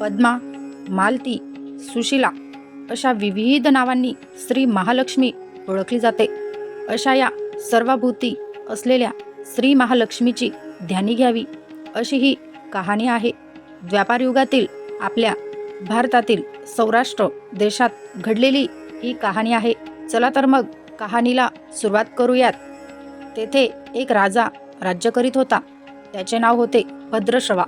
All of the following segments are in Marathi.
पद्मा मालती सुशिला अशा विविध नावांनी श्री महालक्ष्मी ओळखली जाते. अशा या सर्वभूती असलेल्या श्री महालक्ष्मीची ध्यानी घ्यावी अशी ही कहाणी आहे. व्यापार युगातील आपल्या भारतातील सौराष्ट्र देशात घडलेली ही कहाणी आहे. चला तर मग कहाणीला सुरुवात करूयात. तेथे एक राजा राज्य करीत होता. त्याचे नाव होते भद्रश्रवा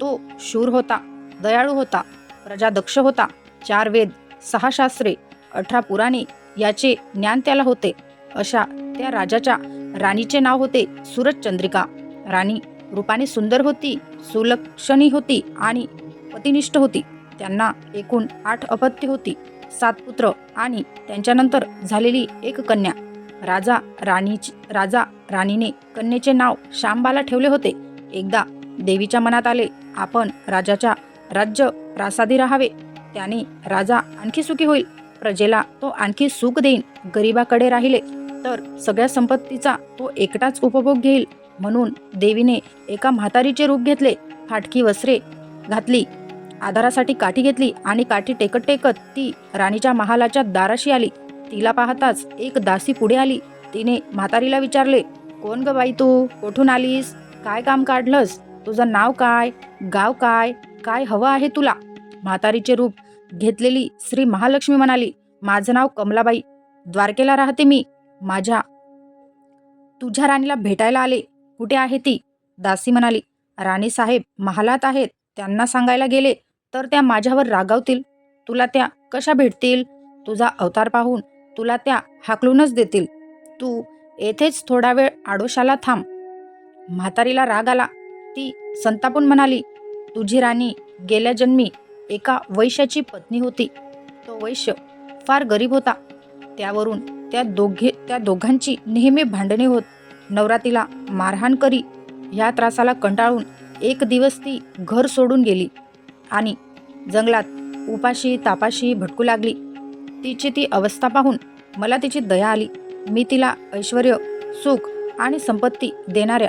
तो शूर होता. दयाळू होता प्रजा दक्ष होता चार वेद सहा शास्त्रे अठरा पुराणे याचे ज्ञान त्याला होते. अशा त्या राजाच्या राणीचे नाव होते सूरजचंद्रिका राणी रूपाने सुंदर होती सुलक्षणी होती आणि पतिनिष्ठ होती. त्यांना एकूण आठ अपत्य होती सात पुत्र आणि त्यांच्यानंतर झालेली एक कन्या. राजा राणीची राजा राणीने कन्येचे नाव श्यामबाला ठेवले होते. एकदा देवीच्या मनात आले आपण राजाच्या राज्य प्रासादी राहावे. त्याने राजा आणखी सुखी होईल. प्रजेला तो आणखी सुख देईन. गरिबाकडे राहिले तर सगळ्या संपत्तीचा तो एकटाच उपभोग घेईल. म्हणून देवीने एका म्हातारीचे रूप घेतले. फाटकी वस्त्रे घातली. आधारासाठी काठी घेतली आणि काठी टेकत टेकत ती राणीच्या महालाच्या दाराशी आली. तिला पाहताच एक दासी पुढे आली. तिने म्हातारीला विचारले कोण ग बाई तू? कुठून आलीस? काय काम काढलंस? तुझं नाव काय गाव काय काय हवं आहे तुला? म्हातारीचे रूप घेतलेली श्री महालक्ष्मी म्हणाली माझं नाव कमलाबाई द्वारकेला राहते मी. माझ्या तुझ्या राणीला भेटायला आले. कुठे आहे ती? दासी म्हणाली राणी साहेब महालात आहेत त्यांना सांगायला गेले तर त्या माझ्यावर रागावतील. तुला त्या कशा भेटतील? तुझा अवतार पाहून तुला त्या हाकलूनच देतील. तू येथेच थोडा वेळ आडोशाला थांब. म्हातारीला राग आला ती संतापून म्हणाली तुझी राणी गेल्या जन्मी एका वैश्याची पत्नी होती. तो वैश्य फार गरीब होता. त्यावरून त्या दोघे त्या दोघांची नेहमी भांडणे होत. नवरातीला मारहाण करी ह्या त्रासाला कंटाळून एक दिवस ती घर सोडून गेली आणि जंगलात उपाशी तापाशी भटकू लागली. तिची ती अवस्था पाहून मला तिची दया आली. मी तिला ऐश्वर सुख आणि संपत्ती देणाऱ्या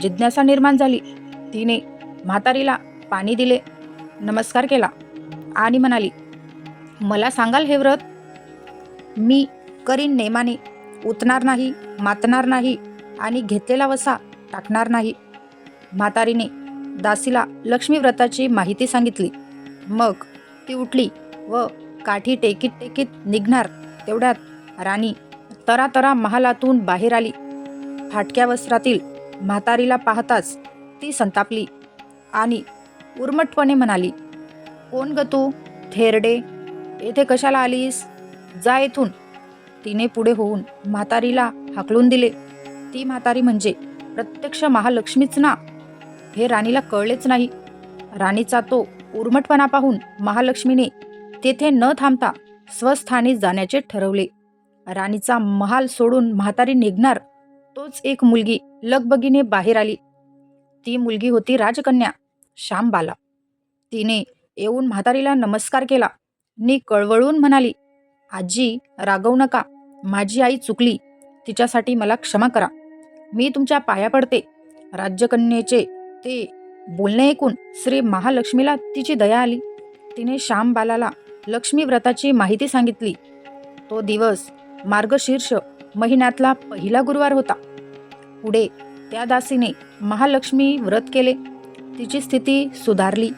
जिज्ञासा निर्माण झाली. तिने म्हातारीला पाणी दिले नमस्कार केला आणि म्हणाली मला सांगाल हे व्रत? मी करीन नेमाने उतणार नाही मातणार नाही आणि घेतलेला वसा टाकणार नाही. म्हातारीने दासीला लक्ष्मी व्रताची माहिती सांगितली. मग ती उठली व काठी टेकीत टेकीत निघणार तेवढ्यात राणी तरातरा महालातून बाहेर आली. फाटक्या वस्त्रातील म्हातारीला पाहताच ती संतापली आणि उर्मटपणे म्हणाली कोण ग तू? थेरडे येथे कशाला आलीस? जा येथून. तिने पुढे होऊन म्हातारीला हाकलून दिले. ती म्हातारी म्हणजे प्रत्यक्ष महालक्ष्मीच ना? हे राणीला कळलेच नाही. राणीचा तो उर्मटपणा पाहून महालक्ष्मीने तेथे न थांबता स्वस्थानी जाण्याचे ठरवले. राणीचा महाल सोडून म्हातारी निघणार तोच एक मुलगी लगबगीने बाहेर आली. ती मुलगी होती राजकन्या श्यामबाला. तिने येऊन म्हातारीला नमस्कार केला. नी कळवळून म्हणाली आजी रागवू नका. माझी आई चुकली. तिच्यासाठी मला क्षमा करा. मी तुमच्या पाया पडते. राज्यकन्येचे ते बोलणे ऐकून श्री महालक्ष्मीला तिची दया आली. तिने श्यामबालाला लक्ष्मी व्रताची माहिती सांगितली. तो दिवस मार्गशीर्ष महिन्यातला पहिला गुरुवार होता. पुढे. त्या दासीने महालक्ष्मी व्रत केले. तिची स्थिती सुधारली.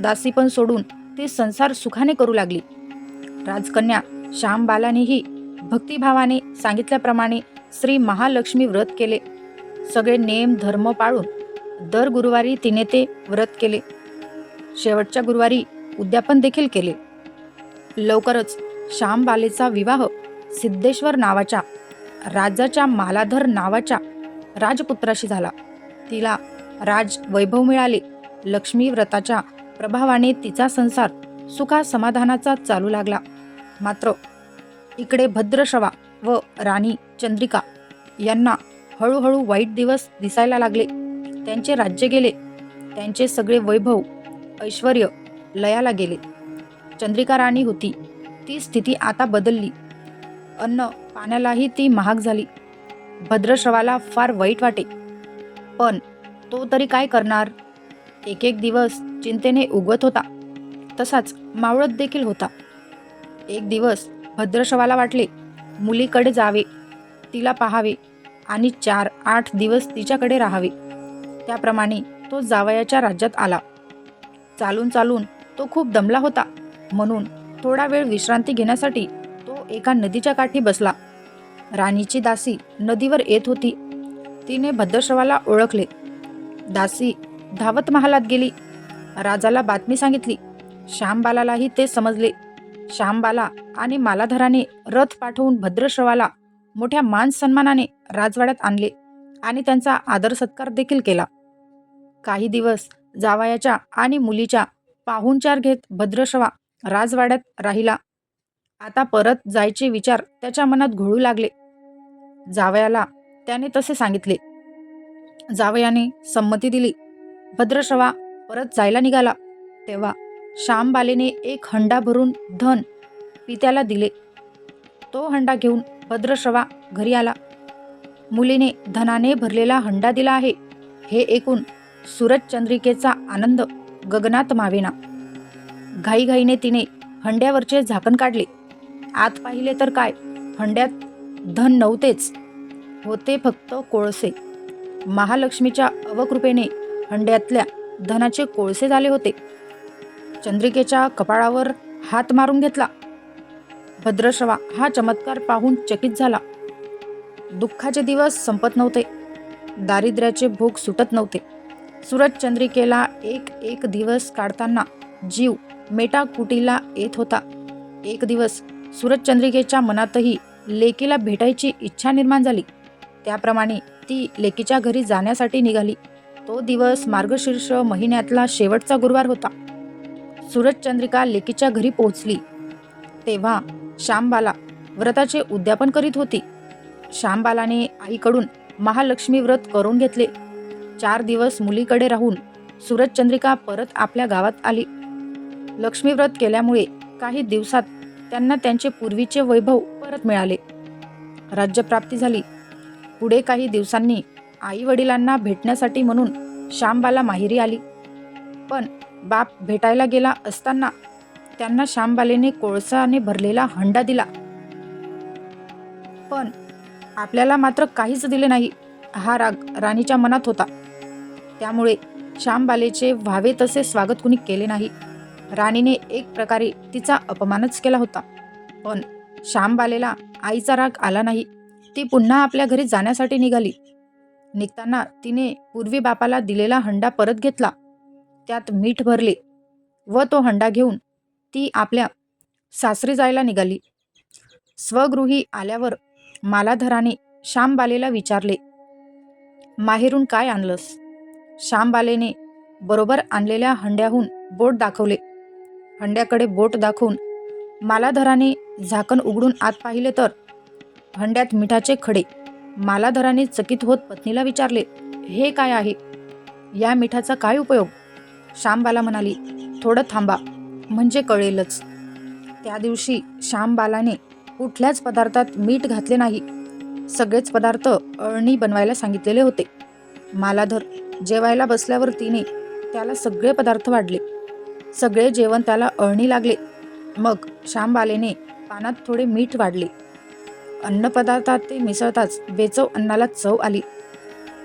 दासी पण सोडून ती संसार सुखाने करू लागली. राजकन्या श्यामबालानेही भक्तिभावाने सांगितल्याप्रमाणे श्री महालक्ष्मी व्रत केले. सगळे नेम धर्म पाळून दर गुरुवारी तिने ते व्रत केले. शेवटच्या गुरुवारी उद्यापन देखील केले. लवकरच श्यामबालेचा विवाह सिद्धेश्वर नावाच्या राजाच्या मालाधर नावाच्या राजपुत्राशी झाला. तिला राज वैभव मिळाले. लक्ष्मी व्रताच्या प्रभावाने तिचा संसार सुखा समाधानाचा चालू लागला. मात्र इकडे भद्रशवा व राणी चंद्रिका यांना हळूहळू वाईट दिवस दिसायला लागले. त्यांचे राज्य गेले. त्यांचे सगळे वैभव ऐश्वर लयाला गेले. चंद्रिका राणी होती. ती स्थिती आता बदलली. अन्न पाण्यालाही ती महाग झाली. भद्रश्रवाला फार वाईट वाटे. पण तो तरी काय करणार? एक एक दिवस चिंतेने उगवत होता. तसाच मावळत देखील होता. एक दिवस भद्रश्रवाला वाटले मुलीकडे जावे तिला पाहावे आणि चार आठ दिवस तिच्याकडे राहावे. त्याप्रमाणे तो जावयाच्या राज्यात आला. चालून चालून तो खूप दमला होता. म्हणून थोडा वेळ विश्रांती घेण्यासाठी तो एका नदीच्या काठी बसला. राणीची दासी नदीवर येत होती. तिने भद्रश्रवाला ओळखले. दासी धावत महालात गेली. राजाला बातमी सांगितली. श्यामबालालाही ते समजले. श्यामबाला आणि मालाधराने रथ पाठवून भद्रश्रवाला मोठ्या मान सन्मानाने राजवाड्यात आणले आणि त्यांचा आदर सत्कार देखील केला. काही दिवस जावयाच्या आणि मुलीच्या पाहुणचार घेत भद्रश्रवा राजवाड्यात राहिला. आता परत जायचे विचार त्याच्या मनात घोळू लागले. जावयाला त्याने तसे सांगितले. जावयाने संमती दिली. भद्रश्रवा परत जायला निघाला. तेव्हा श्यामबालेने एक हंडा भरून धन पित्याला दिले. तो हंडा घेऊन भद्रश्रवा घरी आला. मुलीने धनाने भरलेला हंडा दिला आहे. हे ऐकून सूरजचंद्रिकेचा आनंद गगनात मावेना. घाईघाईने तिने हंड्यावरचे झाकण काढले. आत पाहिले तर काय? हंड्यात धन नव्हतेच. होते फक्त कोळसे. महालक्ष्मीच्या अवकृपेने हंड्यातल्या धनाचे कोळसे झाले होते. चंद्रिकेच्या कपाळावर हात मारून घेतला. भद्रश्रवा हा चमत्कार पाहून चकित झाला. दुःखाचे दिवस संपत नव्हते. दारिद्र्याचे भोग सुटत नव्हते. सूरज चंद्रिकेला एक एक दिवस काढताना जीव मेटाकुटीला येत होता. एक दिवस सुरतचंद्रिकेच्या मनातही लेकीला भेटायची इच्छा निर्माण झाली. त्याप्रमाणे ती लेकीच्या घरी जाण्यासाठी निघाली. तो दिवस मार्गशीर्ष महिन्यातला शेवटचा गुरुवार होता. सूरजचंद्रिका लेकीच्या घरी पोहोचली. तेव्हा श्यामबाला व्रताचे उद्यापन करीत होती. श्यामबालाने आईकडून महालक्ष्मी व्रत करून घेतले. चार दिवस मुलीकडे राहून सूरजचंद्रिका परत आपल्या गावात आली. लक्ष्मी व्रत केल्यामुळे काही दिवसात त्यांना त्यांचे पूर्वीचे वैभव परत मिळाले. राज्यप्राप्ती झाली. पुढे काही दिवसांनी आई वडिलांना भेटण्यासाठी म्हणून श्यामबाला माहेरी आली. पण बाप भेटायला गेला असताना त्यांना श्यामबालेने कोळसाने भरलेला हंडा दिला. पण आपल्याला मात्र काहीच दिले नाही हा राग राणीच्या मनात होता. त्यामुळे श्यामबालेचे व्हावे तसे स्वागत कुणी केले नाही. राणीने एक प्रकारे तिचा अपमानच केला होता. पण श्यामबालेला आईचा राग आला नाही. ती पुन्हा आपल्या घरी जाण्यासाठी निघाली. निघताना तिने पूर्वी बापाला दिलेला हंडा परत घेतला. त्यात मीठ भरले व तो हंडा घेऊन ती आपल्या सासरी जायला निघाली. स्वगृही आल्यावर मालाधराने श्यामबालेला विचारले माहेरून काय आणलंस? श्यामबालेने बरोबर आणलेल्या हंड्याहून बोट दाखवले. हंड्याकडे बोट दाखवून मालाधराने झाकण उघडून आत पाहिले तर भांड्यात मिठाचे खडे. मालाधराने चकित होत पत्नीला विचारले हे काय आहे? या मिठाचा काय उपयोग? श्यामबाला म्हणाली थोडं थांबा म्हणजे कळेलच. त्या दिवशी श्यामबालाने कुठल्याच पदार्थात मीठ घातले नाही. सगळेच पदार्थ अळणी बनवायला सांगितलेले होते. मालाधर जेवायला बसल्यावर तिने त्याला सगळे पदार्थ वाढले. सगळे जेवण त्याला अळणी लागले. मग श्यामबालेने पानात थोडे मीठ वाढले. अन्नपदार्थात ते मिसळताच बेचव अन्नाला चव आली.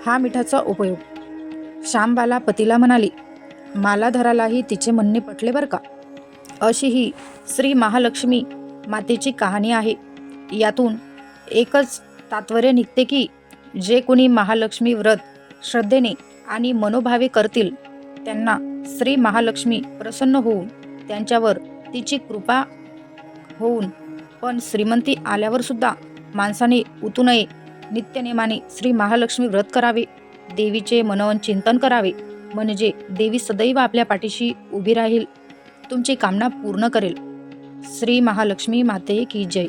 हा मिठाचा उपयोग. श्यामबाला पतीला म्हणाली मालाधरालाही तिचे म्हणणे पटले बरं का? अशी ही श्री महालक्ष्मी मातेची कहाणी आहे. यातून एकच तात्पर्य निघते की जे कोणी महालक्ष्मी व्रत श्रद्धेने आणि मनोभावे करतील त्यांना श्री महालक्ष्मी प्रसन्न होऊन त्यांच्यावर तिची कृपा होऊन पण श्रीमंती आल्यावर सुद्धा माणसाने उतू नये. नित्यनेमाने श्री महालक्ष्मी व्रत करावे. देवीचे मनोवन चिंतन करावे. म्हणजे देवी सदैव आपल्या पाठीशी उभी राहील. तुमची कामना पूर्ण करेल. श्री महालक्ष्मी माते की जय.